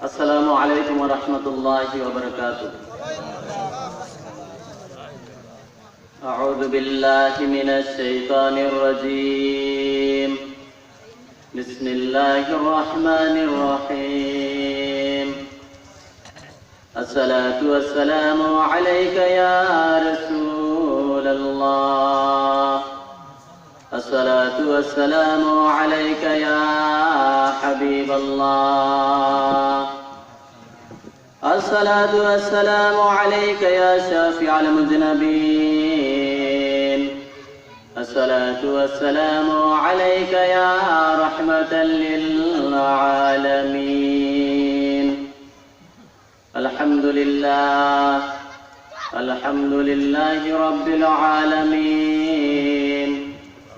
السلام عليكم ورحمة الله وبركاته. أعوذ بالله من الشيطان الرجيم. بسم الله الرحمن الرحيم. الصلاة والسلام عليك يا رسول الله. الصلاة والسلام عليك يا حبيب الله. الصلاة والسلام عليك يا شافع المذنبين. الصلاة والسلام عليك يا رحمة للعالمين. الحمد لله الحمد لله رب العالمين.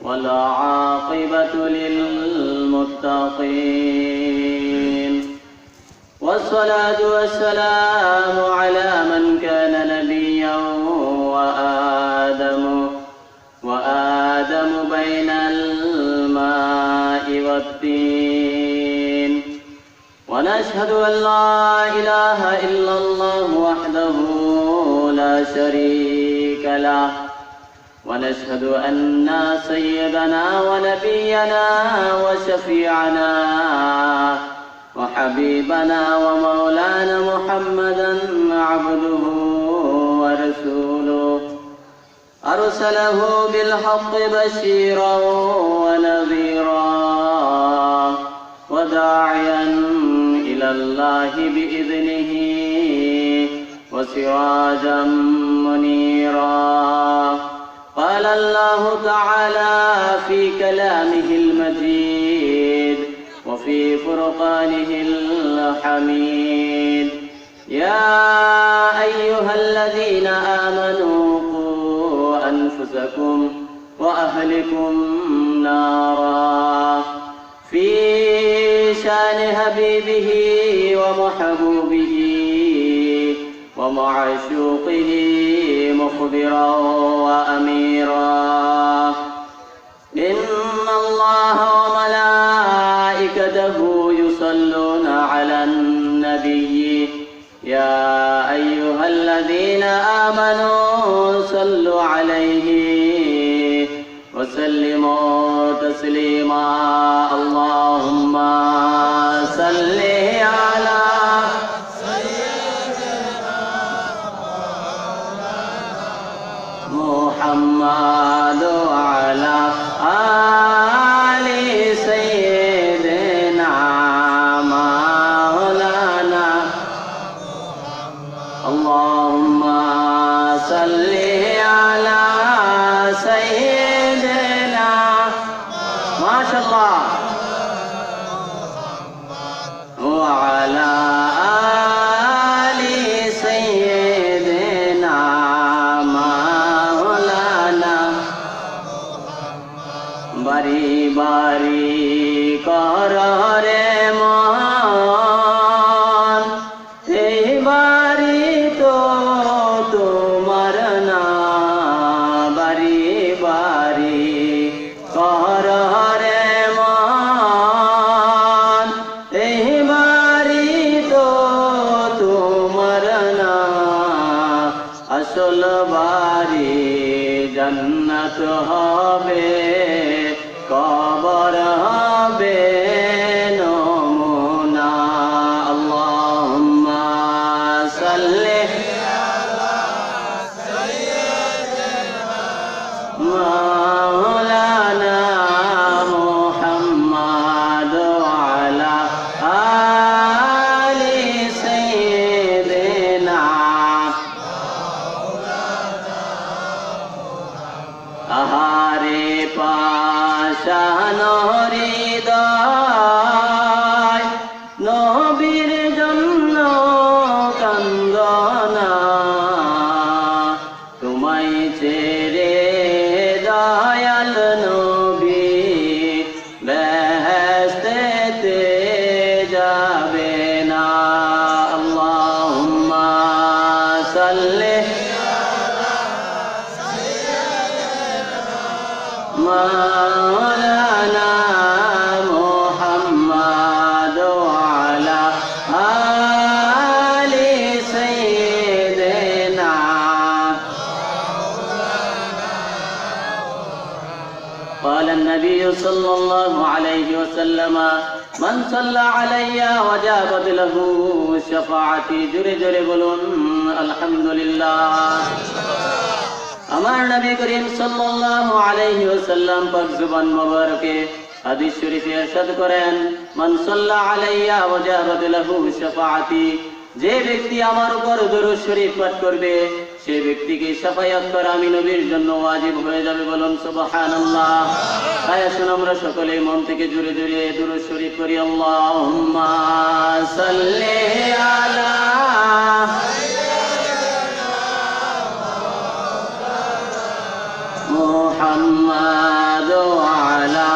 والعاقبة للمتقين. والصلاة والسلام على من كان نبيا وآدم وآدم بين الماء والدين. ونشهد أن لا إله إلا الله وحده لا شريك له. ونشهد أن سيدنا ونبينا وشفيعنا وحبيبنا ومولانا محمدا عبده ورسوله. أرسله بالحق بشيرا ونذيرا وداعيا إلى الله بإذنه وسراجا منيرا. قال الله تعالى في كلامه المجيد وفي فرقانه الحميد. يا أيها الذين آمنوا قوا أنفسكم وأهلكم نارا. في شان حبيبه ومحبوبه ومعشوقه مخبرا وأميرا. إن الله وملائكته يصلون على النبي. يا أيها الذين آمنوا صلوا عليه وسلموا تسليما. اللهم صل على محمد صلى الله عليه وسلم من صلى علي وجابت له شفاعتي জোরে জোরে বলুন আলহামদুলিল্লাহ আমার নবী করিম সাল্লাল্লাহু আলাইহি ওয়াসাল্লাম পাক জুবান মোবারকে হাদিস শরীফে ইরশাদ করেন মান সাল্লা আলাইয়া ওয়াজাবাত লাহু শাফাআতি যে ব্যক্তি আমার উপর দরুদ শরীফ পাঠ করবে সেই ব্যক্তিকে সাফায়াত করা আমি নবীর জন্য ওয়াজিব হয়ে যাবে বলুন সুবাহান আল্লাহ তাই আসুন আমরা সকলে মন থেকে জুড়ে জুড়ে দূর শরীফ করি আল্লাহ সাল্লে আলা মোহাম্মদ আলা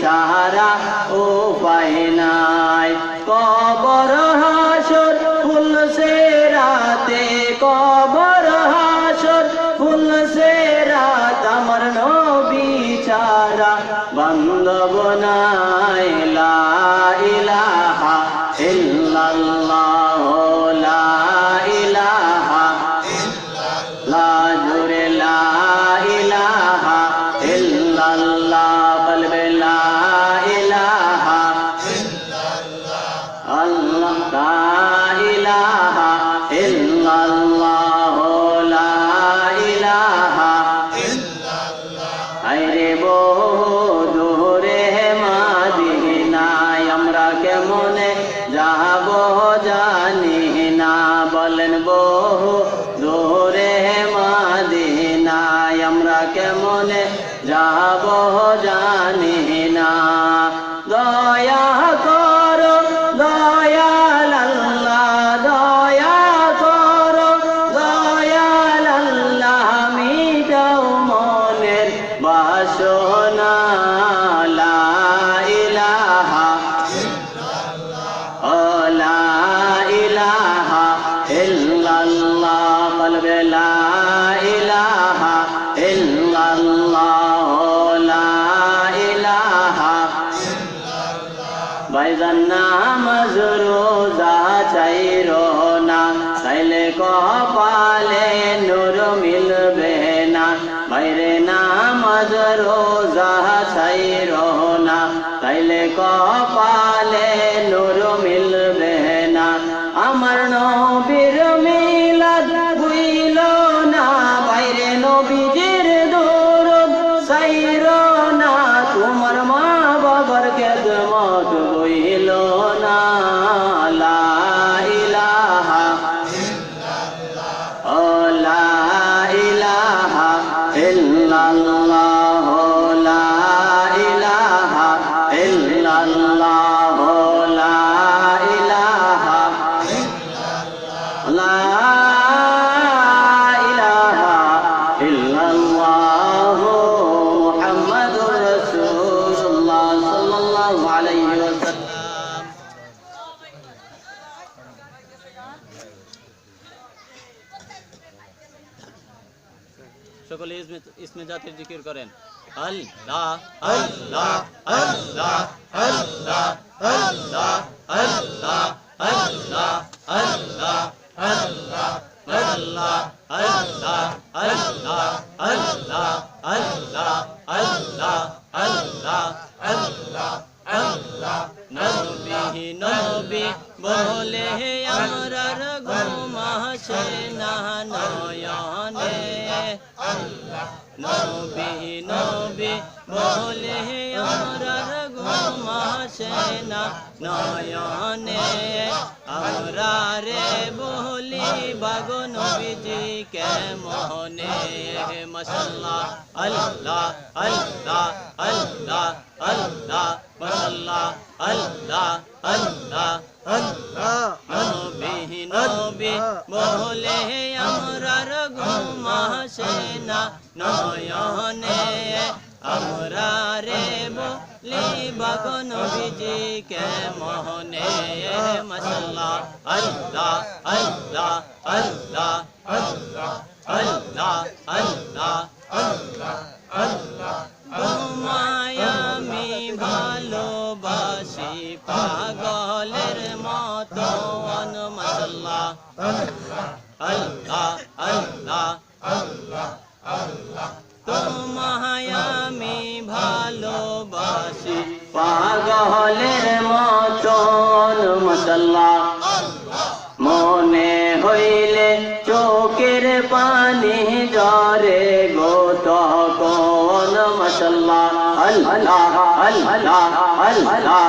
সাহারা ও পায় না। কপালে নূর মিলবে না। আমার নবীর সকলে ইসমে ইসমে জাতির জিকির করেন আল্লাহ আল্লাহ আল্লাহ আল্লাহ আল্লাহ আল্লাহ আল্লাহ আল্লাহ আল্লাহ আল্লাহ আল্লাহ আল্লাহ আল্লাহ আল্লাহ না নয়নে আমরা রে বলি, বাগো নবীজি কেমনে? মশাল্লাহ, আল্লাহ আল্লাহ আল্লাহ আল্লাহ মাশাআল্লাহ আল্লাহ আল্লাহ আল্লাহ। নবী নবী, বলে আমরার ঘুমাসে না নয়নে আমরা রে বাগ নবীজি কে মোহনে মাশাআল্লাহ আল্লাহ আল্লাহ আল্লাহ আল্লাহ আল্লাহ আল্লাহ আল্লাহ। তোমায় আমি ভালোবাসি পাগলের মতো মাসাল্লাহ আল্লাহ আল্লাহ তোমায় মশাল্লাহ মনে হইলে চোখের পানি জরে গো তখন, মশাল্লাহ। আল্লাহ আল্লাহ আল্লাহ।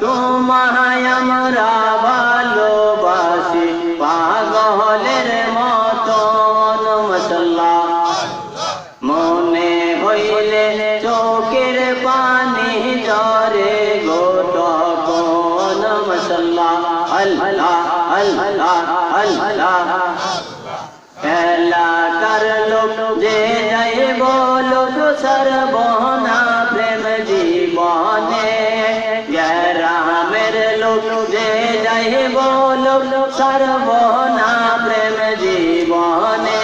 তোমায় আমরা ভালোবাসি, পাগলের মতন, মশাল্লাহ। আল্লাহ আল্লাহ। এলাকার লোক যে যাই বলো সর্বনা প্রেম জীবনে। গ্রামের লোক যে যাই বলো সর্বনা প্রেম জীবনে।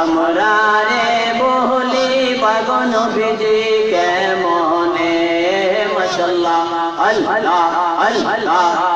আমরা রে বলি বাগন বিজি কেমনে? মশাল্লাহ আল্লাহ আল্লাহ।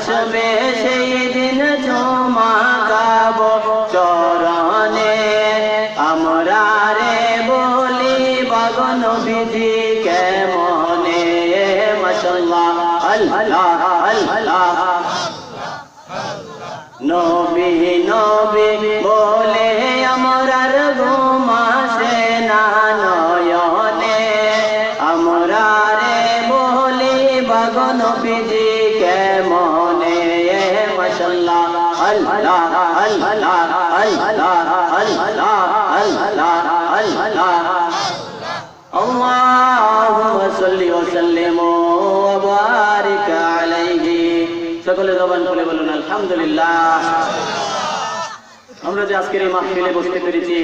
আসবে সেই দিন জমা কাবো। সকলে জবান খুলে বলুন, আলহামদুলিল্লাহ। আমরা যে আজকের এই মাহফিলে বসতে পেরেছি,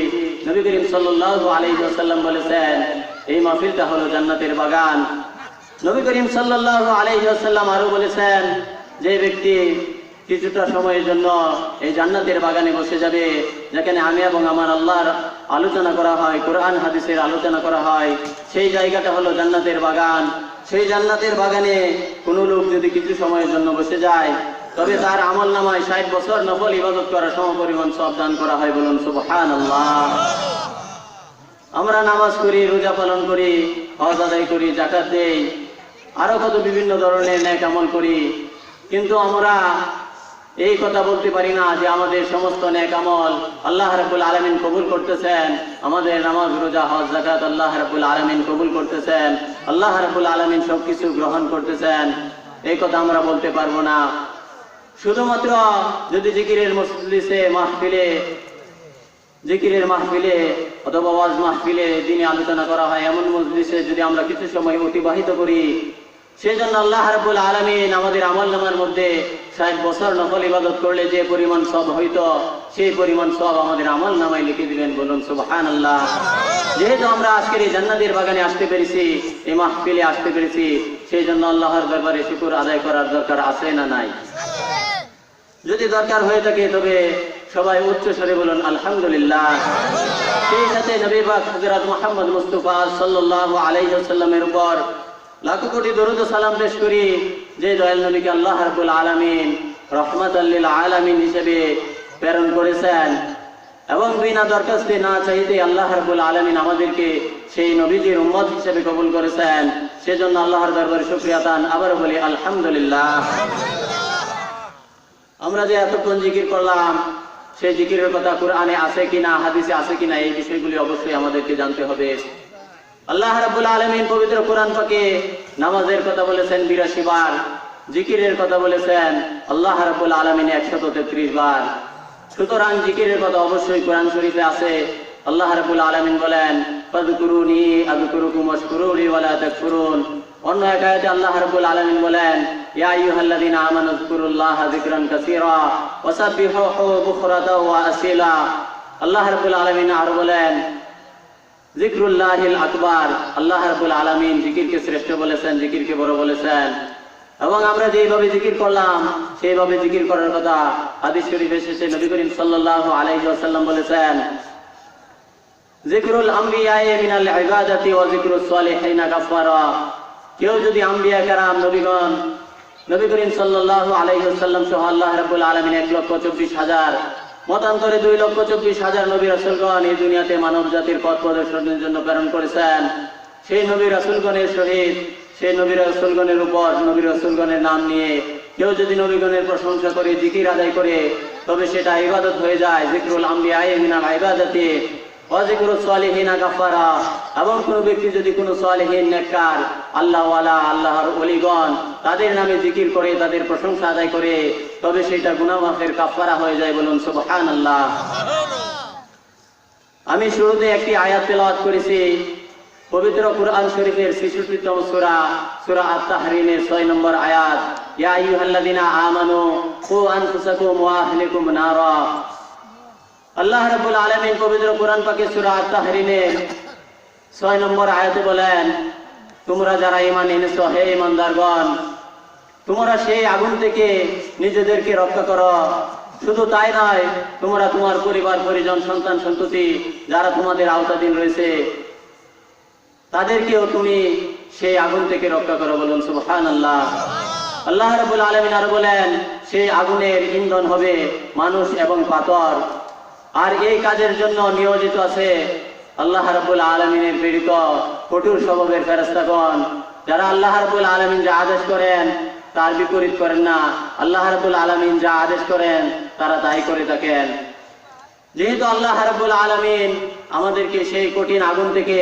নবী করিম সাল্লাল্লাহু আলাইহি বলেছেন, এই মাহফিলটা হলো জান্নাতের বাগান। নবী করিম সাল্লাল্লাহু আলাইহি আরও বলেছেন, যে ব্যক্তি কিছুটা সময়ের জন্য এই জান্নাতের বাগানে বসে যাবে, যেখানে আমি এবং আমার আল্লাহর আলোচনা করা হয়, কোরআন, হাদিসের আলোচনা করা হয়, সেই জায়গাটা হলো জান্নাতের বাগান। সেই জান্নাতের বাগানে কোনো লোক যদি কিছু সময়ের জন্য বসে যায়, তবে তার আমল নামায় ষাট বছর নফল ইবাদত করা সম পরিমাণ সব দান করা হয় বলুন সুবহান আমরা নামাজ করি, রোজা পালন করি, হজ আদায় করি জাকাত দেই, আরও কত বিভিন্ন ধরনের ন্যাক আমল করি, কিন্তু আমরা এই কথা বলতে পারি না যে আমাদের সমস্ত ন্যাক আমল আল্লাহ রাবুল আলমিন কবুল করতেছেন। আমাদের নামাজ, রোজা, হজ জাকাত আল্লাহ রাবুল আলমিন কবুল করতেছেন। আল্লাহ রাবুল আলমিন সবকিছু গ্রহণ করতেছেন। এই কথা আমরা বলতে পারব না। শুধুমাত্র যদি জিকিরের মসজিদে মাহফিলে, জিকিরের মাহফিলে অথবা ওয়াজ মাহফিলে দিনে আলোচনা করা হয়, এমন মজলিসে যদি আমরা কিছু সময় অতিবাহিত করি সেই জন্য আল্লাহ রাবুল আলমিন আমাদের আমল নামার মধ্যে ষাট বছর নকল ইবাদত করলে যে পরিমাণ সব হইতো, সেই পরিমাণ সব আমাদের আমল নামায় লিখে দিবেন বলুন সুবহান আল্লাহ যেহেতু আমরা আজকের এই জান্নাতের বাগানে আসতে পেরেছি, এই মাহফিলে আসতে পেরেছি সেই জন্য আল্লাহর ব্যাপারে শুকুর আদায় করার দরকার আছে না নাই? যদি দরকার হয়ে থাকে, তবে সবাই উচ্চ স্বরে বলুন, আলহামদুলিল্লাহ। সেই সাথে নবী পাক হযরত মুহাম্মদ মুস্তাফা সাল্লাল্লাহু আলাইহি ওয়াসাল্লামের উপর লাখো কোটি দরুদ সালাম পেশ করি যে দয়াল নবীকে আল্লাহ রাব্বুল আলামিন রহমাতাল লিল আলামিন হিসেবে প্রেরণ করেছেন। এবং বিনা দরখাস্তে না চাইতে আল্লাহ রাব্বুল আলামিন আমাদেরকে সেই নবীজির উম্মত হিসেবে কবুল করেছেন। সেজন্য আল্লাহর দরবারে শুকরিয়া তান আবার বলি, আলহামদুলিল্লাহ। আমরা যে এতক্ষণ জিকির করলাম, সেই জিকিরের কথা কোরআনে আছে কিনা, হাদিসে আছে কিনা, এই বিষয়গুলি অবশ্যই আমাদেরকে জানতে হবে। আল্লাহ রাব্বুল আলামিন পবিত্র কোরআন পাকে নামাজের কথা বলেছেন বিরাশি বার, জিকিরের কথা বলেছেন। আল্লাহ রাব্বুল আলমিন একশত তেত্রিশ বার। সুতরাং জিকিরের কথা অবশ্যই কোরআন শরীফে আছে। আল্লাহ রাব্বুল আলমিন বলেন, ফাযকুরুনি আযকুরুকুম ওয়াশকুরুলি ওয়ালা তাকফুরুন। অন্য এক আল্লাহ রাব্বুল আলামিন বলেন, ইয়া আইয়ুহাল্লাযীনা আমানু যকুরুল্লাহা যিকরান কাসীরা ওয়াসাব্বিহুহু বুকরাতা ওয়া আসিলা। আল্লাহ রাব্বুল আলামিন আর বলেন জিকরুল্লাহিল আকবার, আল্লাহ রাব্বুল আলামিন জিকিরকে শ্রেষ্ঠ বলেছেন, জিকিরকে বড় বলেছেন। এবং আমরা যেভাবে জিকির করলাম, সেইভাবে জিকির করার কথা হাদিস শরীফ এসেছে নবী করিম সাল্লাল্লাহু আলাইহি ওয়াসাল্লাম বলেছেন, জিকরুল আম্বিয়ায়ে মিনাল ইবাদাতি ওয়া জিকরুস সালিহিনা গাফারা কেউ যদি আম্বিয়া কারাম, নবীগণ, নবী করিম সাল্লাল্লাহু আলাইহি ওয়াসাল্লাম সহ আল্লাহ রাব্বুল আলামিন এক লক্ষ চব্বিশ হাজার মতান্তরে দুই লক্ষ চব্বিশ হাজার নবী রাসুলগণ এই দুনিয়াতে মানব জাতির পথ প্রদর্শনের জন্য প্রেরণ করেছেন। সেই নবী রাসুলগণের সহিত, সেই নবী রাসুলগণের উপর, নবী রাসুলগণের নাম নিয়ে কেউ যদি নবীগণের প্রশংসা করে, জিকির আদায় করে, তবে সেটা ইবাদত হয়ে যায়। জিকরুল আম্বিয়ায়ে মিনাল ইবাদাতি। এবং ব্যক্তি যদি কোনো নেককার আল্লাহর অলিগণ, তাদের নামে জিকির করে, তাদের প্রশংসা আদায় করে, তবে সেটা কাফারা হয়ে যায় বলুন সুবহানাল্লাহ। আমি শুরুতে একটি আয়াত তেলাওয়াত করেছি, পবিত্র কুরআন শরীফের ছেষট্টিতম সূরা সূরা আত-তাহরিমের 6 নম্বর আয়াত। ইয়া আইয়ুহাল্লাযীনা আমানু, কু আনফুসাকুম ওয়া আহলিকুম নারা। আল্লাহ রাব্বুল আলামিন পবিত্র কোরআন পাকে সূরা আত-তাহরিমের 6 নম্বর আয়াতে বলেন, তোমরা যারা ঈমান এনেছো, হে ঈমানদারগণ, তোমরা সেই আগুন থেকে নিজেদেরকে রক্ষা করো। শুধু তাই নয়, তোমরা তোমার পরিবার, পরিজন, সন্তান, সন্ততি যারা তোমাদের আওতাধীন রয়েছে, তাদেরকেও তুমি সেই আগুন থেকে রক্ষা করো বলুন, সুবহানাল্লাহ। আল্লাহ রাব্বুল আলামিন আর বলেন, সেই আগুনের ইন্ধন হবে মানুষ এবং পাথর। আর এই কাজের জন্য নিয়োজিত আছে আল্লাহ রাব্বুল আলামিনের পীড়িত কঠোর স্বভাবের ফেরেশতাগণ। যারা আল্লাহ রাব্বুল আলামিন যা আদেশ করেন, তার বিপরীত করেন না। আল্লাহ রাব্বুল আলামিন যা আদেশ করেন, তারা তাই করে থাকেন। যেহেতু আল্লাহ রাব্বুল আলামিন আমাদেরকে সেই কঠিন আগুন থেকে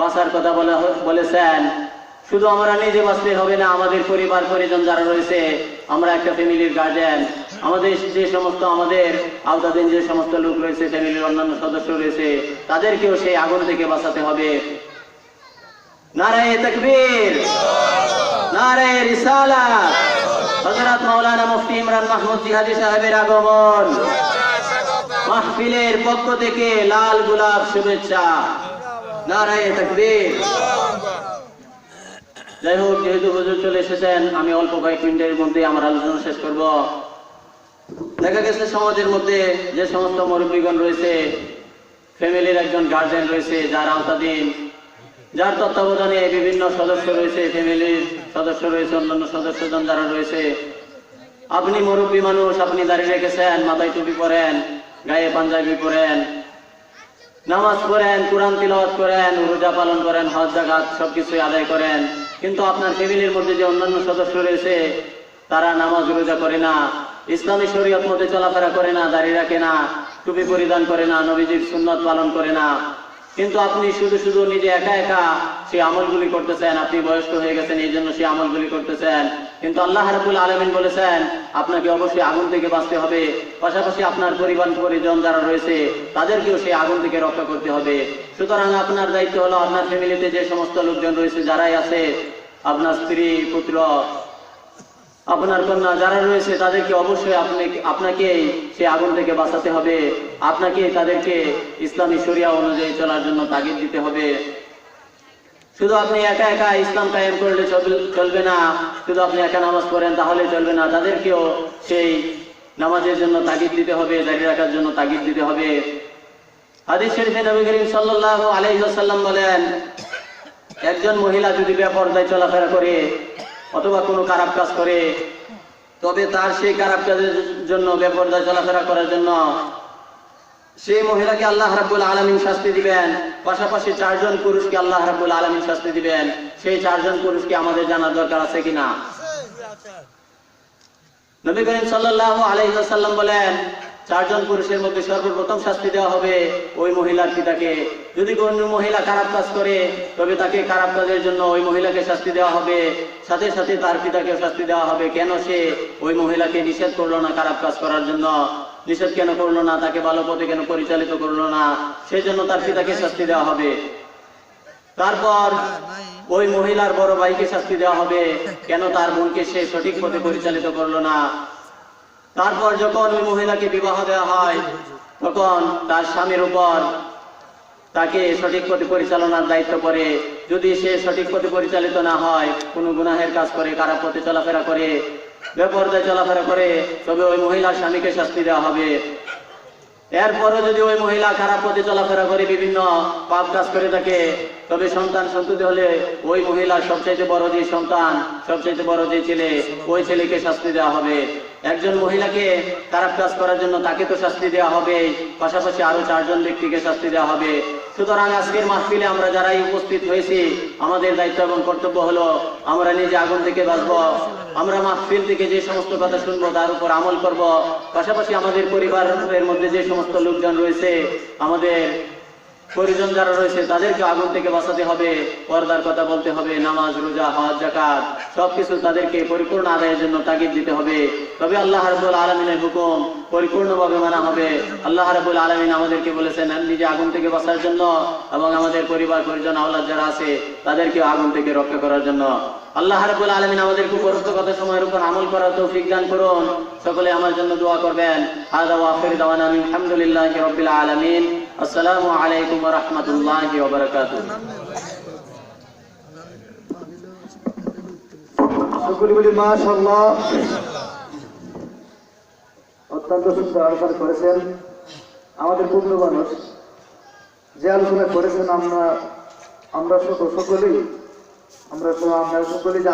বাঁচার কথা বলা বলেছেন, শুধু আমরা নিজে বাঁচতে হবে না, আমাদের পরিবার, পরিজন যারা রয়েছে, আমরা একটা ফ্যামিলির গার্জেন আমাদের যে সমস্ত আমাদের আওতাধীন যে সমস্ত লোক রয়েছে ফ্যামিলির অন্যান্য সদস্য রয়েছে, তাদেরকেও সেই আগুন থেকে বাঁচাতে হবে। নারায়ে তাকবীর, নারায়ে রিসালাত। হযরত মাওলানা মুফতি ইমরান মাহমুদ জিহাদি সাহেবের আগমন। মাহফিলের পক্ষ থেকে লাল গোলাপ শুভেচ্ছা। নারায়ে তাকবীর। যাই হোক, যেহেতু হুজুর চলে এসেছেন, আমি অল্প কয়েক মিনিটের মধ্যে আমার আলোচনা শেষ করব। দেখা গেছে সমাজের মধ্যে যে সমস্ত মুরব্বীগণ রয়েছে, ফ্যামিলির একজন গার্জেন রয়েছে, যার আওতাধীন, যার তত্ত্বাবধানে বিভিন্ন সদস্য রয়েছে, ফ্যামিলির সদস্য রয়েছে, অন্যান্য সদস্যজন যারা রয়েছে। আপনি মুরব্বী মানুষ, আপনি দাঁড়িয়ে রেখেছেন, মাথায় টুপি পরেন, গায়ে পাঞ্জাবি পরেন, নামাজ পড়েন, কোরআন তিলাওয়াত করেন, রোজা পালন করেন, হজ, জাকাত সবকিছু আদায় করেন। কিন্তু আপনার ফ্যামিলির মধ্যে যে অন্যান্য সদস্য রয়েছে, তারা নামাজ রোজা করে না। ইসলামী শরীয়ত মধ্যে চলাফেরা করে না দাঁড়িয়ে রাখে না, টুপি পরিধান করে না, নবীজির সুন্নত পালন করে না। কিন্তু আপনি শুধু শুধু নিজে একা একা সেই আমলগুলি করতেছেন, আপনি বয়স্ক হয়ে গেছেন, এই জন্য সেই আমলগুলি করতেছেন। কিন্তু আল্লাহ রাবুল আলমিন বলেছেন, আপনাকে অবশ্যই আগুন থেকে বাঁচতে হবে। পাশাপাশি আপনার পরিবার, পরিজন যারা রয়েছে, তাদেরকেও সেই আগুন থেকে রক্ষা করতে হবে। সুতরাং আপনার দায়িত্ব হলো আপনার ফ্যামিলিতে যে সমস্ত লোকজন রয়েছে, যারাই আছে, আপনার স্ত্রী, পুত্র আপনার কন্যা যারা রয়েছে, তাদেরকে অবশ্যই আপনি আপনাকে সেই আগুন থেকে বাঁচাতে হবে। আপনাকে তাদেরকে ইসলামী শরিয়া অনুযায়ী চলার জন্য তাগিদ দিতে হবে। শুধু আপনি একা একা ইসলাম কায়েম করলে চলবে- না। শুধু আপনি একা নামাজ পড়েন তাহলে চলবে না। তাদেরকেও সেই নামাজের জন্য তাগিদ দিতে হবে দাঁড়িয়ে রাখার জন্য তাগিদ দিতে হবে। হাদিস শরীফে নবী করিম সাল্লাল্লাহু আলাইহি ওয়াসাল্লাম বলেন, একজন মহিলা যদি বেপরদায় চলাফেরা করে অথবা কোনো খারাপ কাজ করে তবে তার সেই খারাপ কাজের জন্য বেপরদায় চলাফেরা করার জন্য সেই মহিলাকে আল্লাহ রাব্বুল আলামিন শাস্তি দিবেন। পাশাপাশি চারজন পুরুষকে আল্লাহ রাব্বুল আলামিন শাস্তি দিবেন। সেই চারজন পুরুষকে আমাদের জানার দরকার আছে কিনা? নবী করিম সাল্লাল্লাহু আলাইহি বলেন চারজন পুরুষের মধ্যে সর্বপ্রথম শাস্তি দেওয়া হবে ওই মহিলার পিতাকে। যদি কোনো মহিলা খারাপ কাজ করে, তবে তাকে খারাপ কাজের জন্য ওই মহিলাকে শাস্তি দেওয়া হবে। সাথে সাথে তার পিতাকে শাস্তি দেওয়া হবে। কেন সে ওই মহিলাকে নিষেধ করল না খারাপ কাজ করার জন্য? নিষেধ কেন করল না? তাকে ভালো পথে কেন পরিচালিত করল না? সেই জন্য তার পিতাকে শাস্তি দেওয়া হবে। তারপর ওই মহিলার বড় ভাইকে শাস্তি দেওয়া হবে। কেন তার বোনকে সে সঠিক পথে পরিচালিত করল না? তারপর যখন ওই মহিলাকে বিবাহ দেওয়া হয়, তখন তার স্বামীর উপর তাকে সঠিক পথে পরিচালনার দায়িত্ব পড়ে যদি সে সঠিক পথে পরিচালিত না হয়, কোনো গুনাহের কাজ করে, খারাপ পথে চলাফেরা করে, বেপরদায় চলাফেরা করে, তবে ওই মহিলার স্বামীকে শাস্তি দেওয়া হবে। এরপরও যদি ওই মহিলা খারাপ পথে চলাফেরা করে, বিভিন্ন পাপ কাজ করে থাকে, তবে সন্তান সন্ততি হলে ওই মহিলার সবচাইতে বড় যে সন্তান, সবচাইতে বড় যে ছেলে, ওই ছেলেকে শাস্তি দেওয়া হবে। একজন মহিলাকে খারাপ কাজ করার জন্য তাকে তো শাস্তি দেওয়া হবে, পাশাপাশি আরও চারজন ব্যক্তিকে শাস্তি দেওয়া হবে। সুতরাং আজকের মাহফিলে আমরা যারাই উপস্থিত হয়েছি, আমাদের দায়িত্ব এবং কর্তব্য হলো আমরা নিজে আগুন থেকে বাঁচবো, আমরা মাহফিল থেকে যে সমস্ত কথা শুনব তার উপর আমল করব। পাশাপাশি আমাদের পরিবারের মধ্যে যে সমস্ত লোকজন রয়েছে, আমাদের পরিজন যারা রয়েছে, তাদেরকে আগুন থেকে বাঁচাতে হবে, পর্দার কথা বলতে হবে, নামাজ, রোজা, হজ জাকাত সবকিছু তাদেরকে পরিপূর্ণ আদায়ের জন্য তাগিদ দিতে হবে। তবে আল্লাহ রাব্বুল আলমিনের হুকুম পরিপূর্ণভাবে মানা হবে। আল্লাহ রাব্বুল আলমিন আমাদেরকে বলেছেন নিজে আগুন থেকে বাঁচার জন্য এবং আমাদের পরিবার, পরিজন, আওলাদ যারা আছে, তাদেরকে আগুন থেকে রক্ষা করার জন্য। আল্লাহ রাব্বুল আলমিন আমাদেরকে উপরোক্ত কথা সময়ের উপর আমল করার তৌফিক দান করুন। সকলে আমার জন্য দোয়া করবেন। আখির দাওয়ানা আলহামদুলিল্লাহি রাব্বিল আলামিন। আসসালামু আলাইকুম রাহমাতুল্লাহি মাশাল্লাহ অত্যন্ত সুন্দর আলোচনা করেছেন আমাদের পূর্ণ মানুষ। যে আলোচনা করেছেন আমরা আমরা সকল সকলেই, আমরা আমরা সকলেই যে